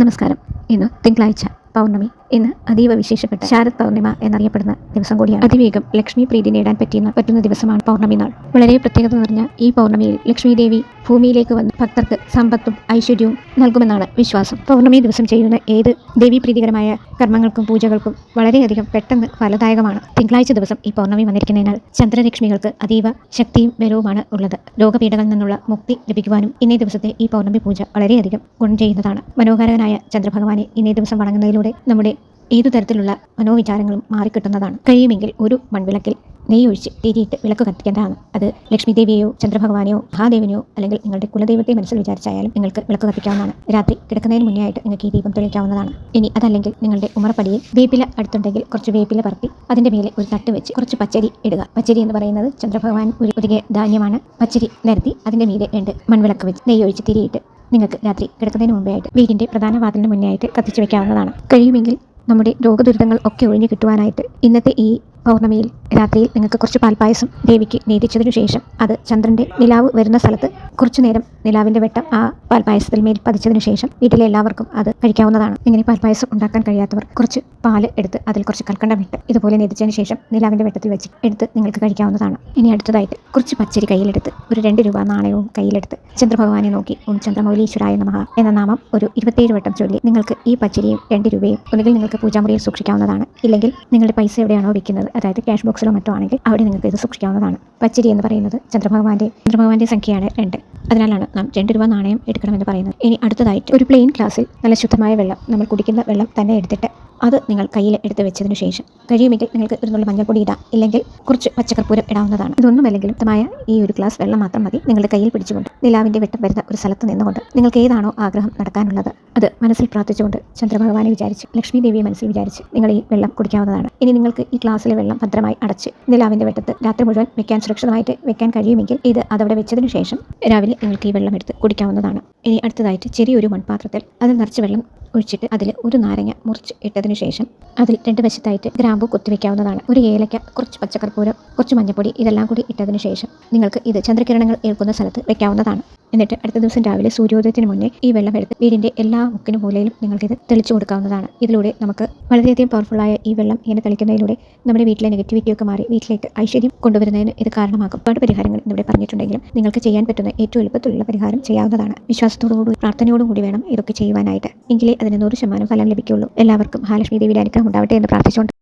നമസ്കാരം. ഇന്ന് തിങ്കളാഴ്ച പൗർണമി ഇന്ന് അതീവ വിശേഷപ്പെട്ട ശാരദ് പൗർണിമ എന്നറിയപ്പെടുന്ന ദിവസം കൂടിയാണ്. അതിവേഗം ലക്ഷ്മി പ്രീതി നേടാൻ പറ്റുന്ന പറ്റുന്ന ദിവസമാണ് പൗർണമി നാൾ. വളരെ പ്രത്യേകത നിറഞ്ഞ ഈ പൗർണമിയിൽ ലക്ഷ്മി ദേവി ഭൂമിയിലേക്ക് വന്ന് ഭക്തർക്ക് സമ്പത്തും ഐശ്വര്യവും നൽകുമെന്നാണ് വിശ്വാസം. പൗർണമി ദിവസം ചെയ്യുന്ന ഏത് ദേവി പ്രീതികരമായ കർമ്മങ്ങൾക്കും പൂജകൾക്കും വളരെയധികം പെട്ടെന്ന് ഫലദായകമാണ്. തിങ്കളാഴ്ച ദിവസം ഈ പൗർണമി വന്നിരിക്കുന്നതിനാൽ ചന്ദ്രലക്ഷ്മികൾക്ക് അതീവ ശക്തിയും ബലവുമാണ് ഉള്ളത്. രോഗപീഠകളിൽ നിന്നുള്ള മുക്തി ലഭിക്കുവാനും ഇന്നേ ദിവസത്തെ ഈ പൗർണമി പൂജ വളരെയധികം ഗുണം ചെയ്യുന്നതാണ്. മനോഹരനായ ചന്ദ്രഭഗവാനെ ഇന്നേ ദിവസം വണങ്ങുന്നതിലൂടെ നമ്മുടെ ഏതു തരത്തിലുള്ള മനോവിചാരങ്ങളും മാറിക്കിട്ടുന്നതാണ്. കഴിയുമെങ്കിൽ ഒരു മൺവിളക്കിൽ നെയ്യൊഴിച്ച് തീരിയിട്ട് വിളക്ക് കത്തിക്കേണ്ടതാണ്. അത് ലക്ഷ്മി ദേവിയെയോ ചന്ദ്രഭഗവാനെയോ മഹാദേവനെയോ അല്ലെങ്കിൽ നിങ്ങളുടെ കുലദൈവത്തെ മനസ്സിൽ വിചാരിച്ചായാലും നിങ്ങൾക്ക് വിളക്ക് കത്തിക്കാവുന്നതാണ്. രാത്രി കിടക്കുന്നതിന് മുന്നേ ആയിട്ട് നിങ്ങൾക്ക് ഈ ദീപം തെളിയിക്കാവുന്നതാണ്. ഇനി അതല്ലെങ്കിൽ നിങ്ങളുടെ ഉമറപ്പടിയിൽ വേപ്പില അടുത്തുണ്ടെങ്കിൽ കുറച്ച് വേപ്പില പറത്തി അതിന്റെ മേലെ ഒരു തട്ട് വെച്ച് കുറച്ച് പച്ചരി ഇടുക. പച്ചരി എന്ന് പറയുന്നത് ചന്ദ്രഭഗവാൻ ഒരു ഒതുകിയ ധാന്യമാണ്. പച്ചരി നിരത്തി അതിന്റെ മീതെ രണ്ട് മൺവിളക്ക് വെച്ച് നെയ്യൊഴിച്ച് തിരിയിട്ട് നിങ്ങൾക്ക് രാത്രി കിടക്കുന്നതിന് മുമ്പേ ആയിട്ട് വീടിന്റെ പ്രധാന വാതിലിന് മുന്നേ ആയിട്ട് കത്തിച്ചു വെക്കാവുന്നതാണ്. കഴിയുമെങ്കിൽ നമ്മുടെ രോഗദുരിതങ്ങൾ ഒക്കെ ഒഴിഞ്ഞു കിട്ടുവാനായിട്ട് ഇന്നത്തെ ഈ പൗർണമിയിൽ രാത്രിയിൽ നിങ്ങൾക്ക് കുറച്ച് പാൽപ്പായസം ദേവിക്ക് നീതിച്ചതിനു ശേഷം അത് ചന്ദ്രന്റെ നിലാവ് വരുന്ന സ്ഥലത്ത് കുറച്ചു നേരം നിലാവിന്റെ വെട്ടം ആ പാൽപ്പായസത്തിൽ മേൽ പതിച്ചതിനു ശേഷം വീട്ടിലെ എല്ലാവർക്കും അത് കഴിക്കാവുന്നതാണ്. ഇങ്ങനെ പാൽപ്പായസം ഉണ്ടാക്കാൻ കഴിയാത്തവർ കുറച്ച് പാൽ എടുത്ത് അതിൽ കുറച്ച് കൽക്കണ്ടം ഇട്ട് ഇതുപോലെ നീതിച്ചതിന് ശേഷം നിലാവിന്റെ വെട്ടത്തിൽ വെച്ച് എടുത്ത് നിങ്ങൾക്ക് കഴിക്കാവുന്നതാണ്. ഇനി അടുത്തതായിട്ട് കുറച്ച് പച്ചരി കയ്യിലെടുത്ത് ഒരു രണ്ട് രൂപ നാണയവും കയ്യിലെടുത്ത് ചന്ദ്രഭഗവാനെ നോക്കി ഓം ചന്ദ്രമൗലീശ്വരായ നമഃ എന്ന നാമം ഒരു ഇരുപത്തേഴ് വട്ടം ചൊല്ലി നിങ്ങൾക്ക് ഈ പച്ചരിയും രണ്ട് രൂപയും ഒന്നുകിൽ നിങ്ങൾക്ക് പൂജാമുറിയിൽ സൂക്ഷിക്കാവുന്നതാണ്. ഇല്ലെങ്കിൽ നിങ്ങളുടെ പൈസ എവിടെയാണോ വെക്കുന്നത്. അതായത് ക്യാഷ് ബോക്സിലോ മറ്റോ ആണെങ്കിൽ അവിടെ നിങ്ങൾക്ക് ഇത് സൂക്ഷിക്കാവുന്നതാണ്. പച്ചരി എന്ന് പറയുന്നത് ചന്ദ്രഭഗവാന്റെ ചന്ദ്രഭഗവാന്റെ സംഖ്യയാണ് രണ്ട്. അതിനാലാണ് നാം രണ്ട് രൂപ നാണയം എടുക്കണമെന്ന് പറയുന്നത്. ഇനി അടുത്തതായിട്ട് ഒരു പ്ലെയിൻ ഗ്ലാസ്സിൽ നല്ല ശുദ്ധമായ വെള്ളം നമ്മൾ കുടിക്കുന്ന വെള്ളം തന്നെ എടുത്തിട്ട് അത് നിങ്ങൾ കയ്യിൽ എടുത്ത് വെച്ചതിന് ശേഷം കഴിയുമെങ്കിൽ നിങ്ങൾക്ക് ഒരു നുള്ള മഞ്ഞൾപ്പൊടി ഇടാം. ഇല്ലെങ്കിൽ കുറച്ച് പച്ചക്കർപ്പൂരം ഇടാവുന്നതാണ്. ഇതൊന്നുമല്ലെങ്കിലും തമായ ഈ ഒരു ഗ്ലാസ് വെള്ളം മാത്രം മതി. നിങ്ങളുടെ കയ്യിൽ പിടിച്ചുകൊണ്ട് നിലാവിന്റെ വെട്ടം വരുന്ന ഒരു സ്ഥലത്ത് നിന്നുകൊണ്ട് നിങ്ങൾക്ക് ഏതാണോ ആഗ്രഹം നടക്കാനുള്ളത് അത് മനസ്സിൽ പ്രാർത്ഥിച്ചുകൊണ്ട് ചന്ദ്രഭഗവാനെ വിചാരിച്ച് ലക്ഷ്മി ദേവിയെ മനസ്സിൽ വിചാരിച്ച് നിങ്ങൾ ഈ വെള്ളം കുടിക്കാവുന്നതാണ്. ഇനി നിങ്ങൾക്ക് ഈ ഗ്ലാസ്സിലെ വെള്ളം ഭദ്രമായി അടച്ച് നിലാവിന്റെ വെട്ടത്ത് രാത്രി മുഴുവൻ വെക്കാൻ സുരക്ഷിതമായിട്ട് വെക്കാൻ കഴിയുമെങ്കിൽ ഇത് അതവിടെ വെച്ചതിന് ശേഷം രാവിലെ നിങ്ങൾക്ക് ഈ വെള്ളം എടുത്ത് കുടിക്കാവുന്നതാണ്. ഇനി അടുത്തതായിട്ട് ചെറിയൊരു മൺപാത്രത്തിൽ അതിൽ നിറച്ച് വെള്ളം ഒഴിച്ചിട്ട് അതിൽ ഒരു നാരങ്ങ മുറിച്ച് ഇട്ടതിന് ശേഷം അതിൽ രണ്ട് വശത്തായിട്ട് ഗ്രാമ്പു കുത്തിവെക്കാവുന്നതാണ് ഒരു ഏലക്ക കുറച്ച് പച്ചക്കർപ്പൂരം കുറച്ച് മഞ്ഞപ്പൊടി ഇതെല്ലാം കൂടി ഇട്ടതിന് ശേഷം നിങ്ങൾക്ക് ഇത് ചന്ദ്രകിരണങ്ങൾ ഏൽക്കുന്ന സ്ഥലത്ത് വെക്കാവുന്നതാണ്. എന്നിട്ട് അടുത്ത ദിവസം രാവിലെ സൂര്യോദയത്തിന് മുന്നേ ഈ വെള്ളം എടുത്ത് വീടിന്റെ എല്ലാ മുക്കിനും മൂലയിലും നിങ്ങൾക്കിത് തെളിച്ചു കൊടുക്കാവുന്നതാണ്. ഇതിലൂടെ നമുക്ക് വളരെയധികം പവർഫുള്ളായ ഈ വെള്ളം ഇങ്ങനെ തെളിക്കുന്നതിലൂടെ നമ്മുടെ വീട്ടിലെ നെഗറ്റിവിറ്റിയൊക്കെ മാറി വീട്ടിലേക്ക് ഐശ്വര്യം കൊണ്ടുവരുന്നതിന് ഇത് കാരണമാകും. ഒരുപാട് പരിഹാരങ്ങൾ ഇവിടെ പറഞ്ഞിട്ടുണ്ടെങ്കിലും നിങ്ങൾക്ക് ചെയ്യാൻ പറ്റുന്ന ഏറ്റവും എളുപ്പത്തിലുള്ള പരിഹാരം ചെയ്യാവുന്നതാണ്. വിശ്വാസത്തോടുകൂടി പ്രാർത്ഥനയോടും കൂടി വേണം ഇതൊക്കെ ചെയ്യുവാനായിട്ട്. എങ്കിലേ അതിന് നൂറ് ശതമാനം ഫലം ലഭിക്കുള്ളൂ. എല്ലാവർക്കും ഹാലക്ഷ്മി ദേവിയുടെ അനുഗ്രഹം ഉണ്ടാവട്ടെ എന്ന് പ്രാർത്ഥിച്ചുകൊണ്ട്